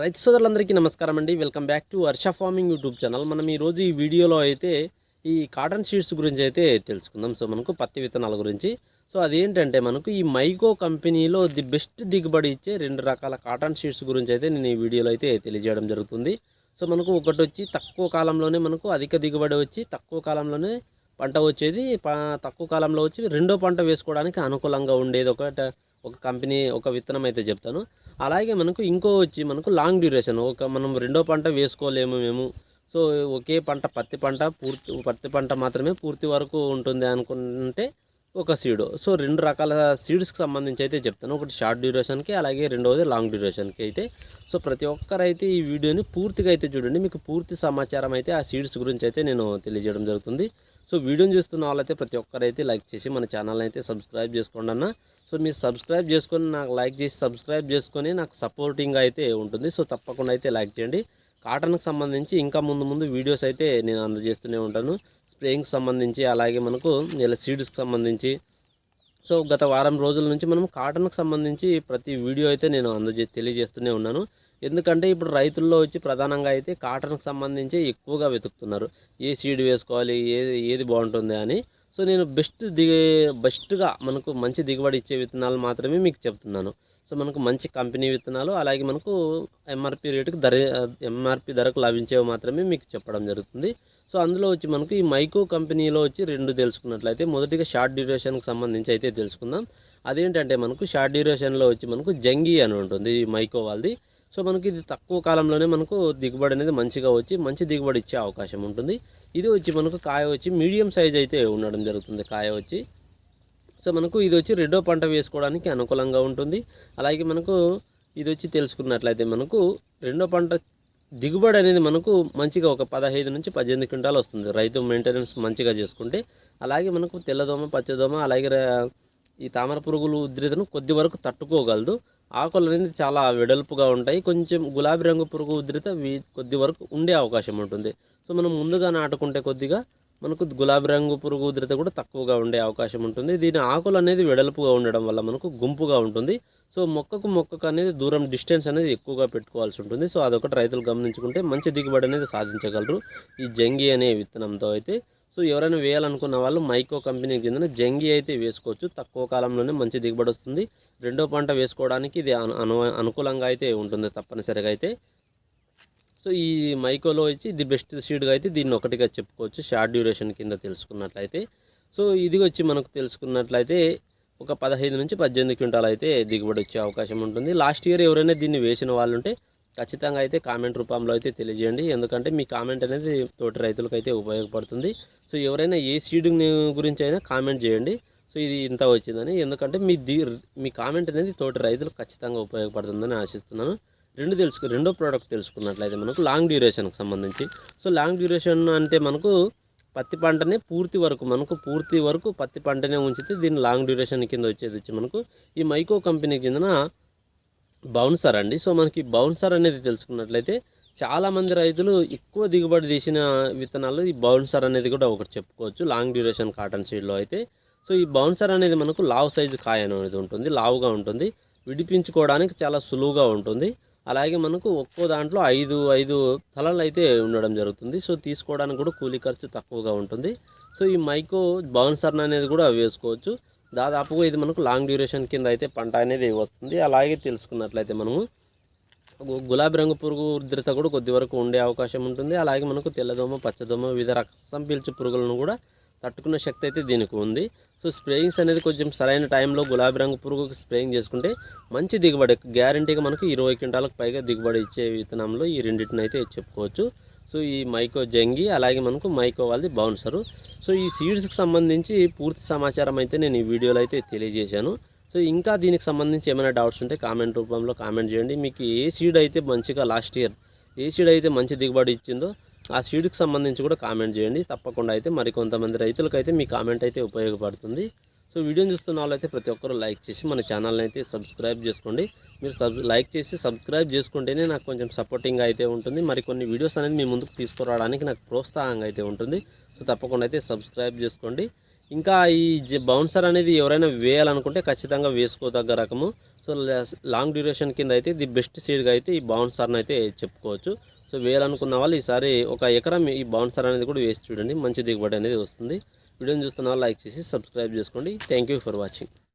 రైతు సోదరులందరికీ నమస్కారం అండి. Welcome back to Varsha farming YouTube channel మనం ఈరోజు ఈ వీడియోలో అయితే ఈ కాటన్ సీడ్స్ గురించి అయితే తెలుసుకుందాం. సో మనకు పత్తి విత్తనాల గురించి. సో అదేంటంటే మనకు ఈ మైకో కంపెనీలో ది బెస్ట్ దిగుబడి ఇచ్చే రెండు రకాల కాటన్ సీడ్స్ గురించి అయితే నేను ఈ వీడియోలో అయితే తెలియజేయడం జరుగుతుంది. సో మనకు ఒకటి వచ్చి తక్కువ కాలంలోనే మనకు అధిక దిగుబడి వచ్చి తక్కువ కాలంలోనే పంట వచ్చేది. తక్కువ కాలంలో వచ్చి రెండో పంట వేసుకోవడానికి అనుకూలంగా ఉండేది. ఒకట ఒక కంపెనీ ఒక విత్తనం అయితే చెప్తాను. అలాగే మనకు ఇంకో వచ్చి మనకు లాంగ్ డ్యూరేషన్ ఒక మనం రెండో పంట వేసుకోలేము మేము. సో ఒకే పంట పత్తి పంట పూర్తి పత్తి పంట మాత్రమే పూర్తి వరకు ఉంటుంది అనుకుంటే ఒక సీడ్ సో రెండు రకాల సీడ్స్కి సంబంధించి అయితే చెప్తాను. ఒకటి షార్ట్ డ్యూరేషన్కి అలాగే రెండవది లాంగ్ డ్యూరేషన్కి అయితే. సో ప్రతి ఒక్కరైతే ఈ వీడియోని పూర్తిగా అయితే చూడండి. మీకు పూర్తి సమాచారం అయితే ఆ సీడ్స్ గురించి అయితే నేను తెలియజేయడం జరుగుతుంది. సో వీడియోని చూస్తున్న వాళ్ళైతే ప్రతి ఒక్కరైతే లైక్ చేసి మన ఛానల్ అయితే సబ్స్క్రైబ్ చేసుకోండి అన్న. సో మీరు సబ్స్క్రైబ్ చేసుకొని నాకు లైక్ చేసి సబ్స్క్రైబ్ చేసుకొని నాకు సపోర్టింగ్ అయితే ఉంటుంది. సో తప్పకుండా అయితే లైక్ చేయండి. కాటన్కి సంబంధించి ఇంకా ముందు ముందు వీడియోస్ అయితే నేను అందజేస్తూనే ఉంటాను. స్ప్రేయింగ్కి సంబంధించి అలాగే మనకు ఇలా సీడ్స్కి సంబంధించి. సో గత వారం రోజుల నుంచి మనం కాటన్కి సంబంధించి ప్రతి వీడియో అయితే నేను అందజే తెలియజేస్తూనే ఉన్నాను. ఎందుకంటే ఇప్పుడు రైతుల్లో వచ్చి ప్రధానంగా అయితే కాటన్కి సంబంధించి ఎక్కువగా వెతుకుతున్నారు. ఏ సీడ్ వేసుకోవాలి ఏది ఏది బాగుంటుంది అని. సో నేను బెస్ట్ దిగే బెస్ట్గా మనకు మంచి దిగుబడి ఇచ్చే విత్తనాలు మాత్రమే మీకు చెప్తున్నాను. సో మనకు మంచి కంపెనీ విత్తనాలు అలాగే మనకు ఎంఆర్పి రేటుకి ధర ఎంఆర్పి ధరకు లభించేవి మాత్రమే మీకు చెప్పడం జరుగుతుంది. సో అందులో వచ్చి మనకు ఈ మైకో కంపెనీలో వచ్చి రెండు తెలుసుకున్నట్లయితే మొదటిగా షార్ట్ డ్యూరేషన్కి సంబంధించి అయితే తెలుసుకుందాం. అదేంటంటే మనకు షార్ట్ డ్యూరేషన్లో వచ్చి మనకు జంగి అని ఉంటుంది ఈ మైకో వాళ్ళది. సో మనకి ఇది తక్కువ కాలంలోనే మనకు దిగుబడి అనేది మంచిగా వచ్చి మంచి దిగుబడి ఇచ్చే అవకాశం ఉంటుంది. ఇది వచ్చి మనకు కాయ వచ్చి మీడియం సైజ్ అయితే ఉండడం జరుగుతుంది కాయ వచ్చి. సో మనకు ఇది వచ్చి రెండో పంట వేసుకోవడానికి అనుకూలంగా ఉంటుంది. అలాగే మనకు ఇది వచ్చి తెలుసుకున్నట్లయితే మనకు రెండో పంట దిగుబడి అనేది మనకు మంచిగా ఒక పదహైదు నుంచి పద్దెనిమిది క్వింటాలు వస్తుంది. రైతు మెయింటెనెన్స్ మంచిగా చేసుకుంటే. అలాగే మనకు తెల్లదోమ పచ్చదోమ అలాగే ఈ తామర పురుగులు ఉద్రితను కొద్ది వరకు తట్టుకోగలదు. ఆకులు అనేది చాలా వెడల్పుగా ఉంటాయి. కొంచెం గులాబీ రంగు పురుగు ఉధృత వీ- కొద్ది వరకు ఉండే అవకాశం ఉంటుంది. సో మనం ముందుగా నాటుకుంటే కొద్దిగా మనకు గులాబీ రంగు పురుగు ఉధృత కూడా తక్కువగా ఉండే అవకాశం ఉంటుంది. దీని ఆకులు అనేది వెడల్పుగా ఉండడం వల్ల మనకు గుంపుగా ఉంటుంది. సో మొక్కకు మొక్కకు అనేది దూరం డిస్టెన్స్ అనేది ఎక్కువగా పెట్టుకోవాల్సి ఉంటుంది. సో అదొకటి రైతులు గమనించుకుంటే మంచి దిగుబడి అనేది సాధించగలరు. ఈ జంగి అనే విత్తనంతో అయితే సో ఎవరైనా వేయాలనుకున్న వాళ్ళు మైకో కంపెనీకి చెందిన జంగి అయితే వేసుకోవచ్చు. తక్కువ కాలంలోనే మంచి దిగుబడి వస్తుంది. రెండో పంట వేసుకోవడానికి ఇది అను అను- అనుకూలంగా అయితే ఉంటుంది తప్పనిసరిగా అయితే. సో ఈ మైకోలో వచ్చి ది బెస్ట్ సీడ్గా అయితే దీన్ని ఒకటిగా చెప్పుకోవచ్చు. షార్ట్ డ్యూరేషన్ కింద తెలుసుకున్నట్లయితే. సో ఇది వచ్చి మనకు తెలుసుకున్నట్లయితే ఒక పదహైదు నుంచి పద్దెనిమిది క్వింటాలు అయితే దిగుబడి వచ్చే అవకాశం ఉంటుంది. లాస్ట్ ఇయర్ ఎవరైనా దీన్ని వేసిన వాళ్ళు ఉంటే ఖచ్చితంగా అయితే కామెంట్ రూపంలో అయితే తెలియజేయండి. ఎందుకంటే మీ కామెంట్ అనేది తోటి రైతులకైతే అయితే ఉపయోగపడుతుంది. సో ఎవరైనా ఏ సీడింగ్ గురించి అయినా కామెంట్ చేయండి. సో ఇది ఇంత వచ్చిందని. ఎందుకంటే మీ దీ మీ కామెంట్ అనేది తోటి రైతులకు ఖచ్చితంగా ఉపయోగపడుతుందని ఆశిస్తున్నాను. రెండు తెలుసుకు రెండో ప్రోడక్ట్ తెలుసుకున్నట్లయితే మనకు లాంగ్ డ్యూరేషన్కి సంబంధించి. సో లాంగ్ డ్యూరేషన్ అంటే మనకు పత్తి పంటనే పూర్తి వరకు మనకు పూర్తి వరకు పత్తి పంటనే ఉంచితే దీన్ని లాంగ్ డ్యూరేషన్ కింద వచ్చేది వచ్చి మనకు ఈ మైకో కంపెనీకి చెందిన బౌన్సర్ అండి. సో మనకి బౌన్సర్ అనేది తెలుసుకున్నట్లయితే చాలామంది రైతులు ఎక్కువ దిగుబడి తీసిన విత్తనాలు ఈ బౌన్సర్ అనేది కూడా ఒకటి చెప్పుకోవచ్చు. లాంగ్ డ్యూరేషన్ కాటన్ సీడ్లో అయితే. సో ఈ బౌన్సర్ అనేది మనకు లావు సైజు కాయ అనేది ఉంటుంది. లావుగా ఉంటుంది. విడిపించుకోవడానికి చాలా సులువుగా ఉంటుంది. అలాగే మనకు ఒక్కో దాంట్లో ఐదు ఐదు తలలు అయితే ఉండడం జరుగుతుంది. సో తీసుకోవడానికి కూడా కూలీ ఖర్చు తక్కువగా ఉంటుంది. సో ఈ మైకో బౌన్సర్ అనేది కూడా వేసుకోవచ్చు. దాదాపుగా ఇది మనకు లాంగ్ డ్యూరేషన్ కింద అయితే పంట అనేది వస్తుంది. అలాగే తెలుసుకున్నట్లయితే మనము గులాబీ రంగు పురుగు ఉధృత కూడా కొద్ది వరకు ఉండే అవకాశం ఉంటుంది. అలాగే మనకు తెల్లదోమ పచ్చదోమ వివిధ రసం పీల్చు పురుగులను కూడా తట్టుకునే శక్తి అయితే దీనికి ఉంది. సో స్ప్రేయింగ్స్ అనేది కొంచెం సరైన టైంలో గులాబీ రంగు పురుగుకి స్ప్రేయింగ్ చేసుకుంటే మంచి దిగుబడి గ్యారంటీగా మనకు ఇరవై క్వింటాలకు పైగా దిగుబడి ఇచ్చే విత్తనంలో ఈ రెండింటిని అయితే చెప్పుకోవచ్చు. సో ఈ మైకో జంగి అలాగే మనకు మైకో వాళ్ళది బౌన్సరు. సో ఈ సీడ్స్కి సంబంధించి పూర్తి సమాచారం అయితే నేను ఈ వీడియోలో అయితే తెలియజేశాను. సో ఇంకా దీనికి సంబంధించి ఏమైనా డౌట్స్ ఉంటే కామెంట్ రూపంలో కామెంట్ చేయండి. మీకు ఏ సీడ్ అయితే మంచిగా లాస్ట్ ఇయర్ ఏ సీడ్ అయితే మంచి దిగుబడి ఇచ్చిందో ఆ సీడ్కి సంబంధించి కూడా కామెంట్ చేయండి. తప్పకుండా అయితే మరి కొంతమంది రైతులకు అయితే మీ కామెంట్ అయితే ఉపయోగపడుతుంది. సో వీడియోని చూస్తున్న వాళ్ళైతే ప్రతి ఒక్కరూ లైక్ చేసి మన ఛానల్ని అయితే సబ్స్క్రైబ్ చేసుకోండి. మీరు సబ్ లైక్ చేసి సబ్స్క్రైబ్ చేసుకుంటేనే నాకు కొంచెం సపోర్టింగ్ అయితే ఉంటుంది. మరికొన్ని వీడియోస్ అనేది మీ ముందుకు తీసుకురావడానికి నాకు ప్రోత్సాహంగా అయితే ఉంటుంది. సో తప్పకుండా అయితే సబ్స్క్రైబ్ చేసుకోండి. ఇంకా ఈ బౌన్సర్ అనేది ఎవరైనా వేయాలనుకుంటే ఖచ్చితంగా వేసుకోదగ్గ రకము. సో లాంగ్ డ్యూరేషన్ కింద అయితే ది బెస్ట్ సీడ్గా అయితే ఈ బౌన్సర్ని అయితే చెప్పుకోవచ్చు. సో వేయాలనుకున్న వాళ్ళు ఈసారి ఒక ఎకరం ఈ బౌన్సర్ అనేది కూడా వేసి చూడండి. మంచి దిగుబడి అనేది వస్తుంది. వీడియోని చూస్తున్న వాళ్ళు లైక్ చేసి సబ్స్క్రైబ్ చేసుకోండి. Thank you for watching.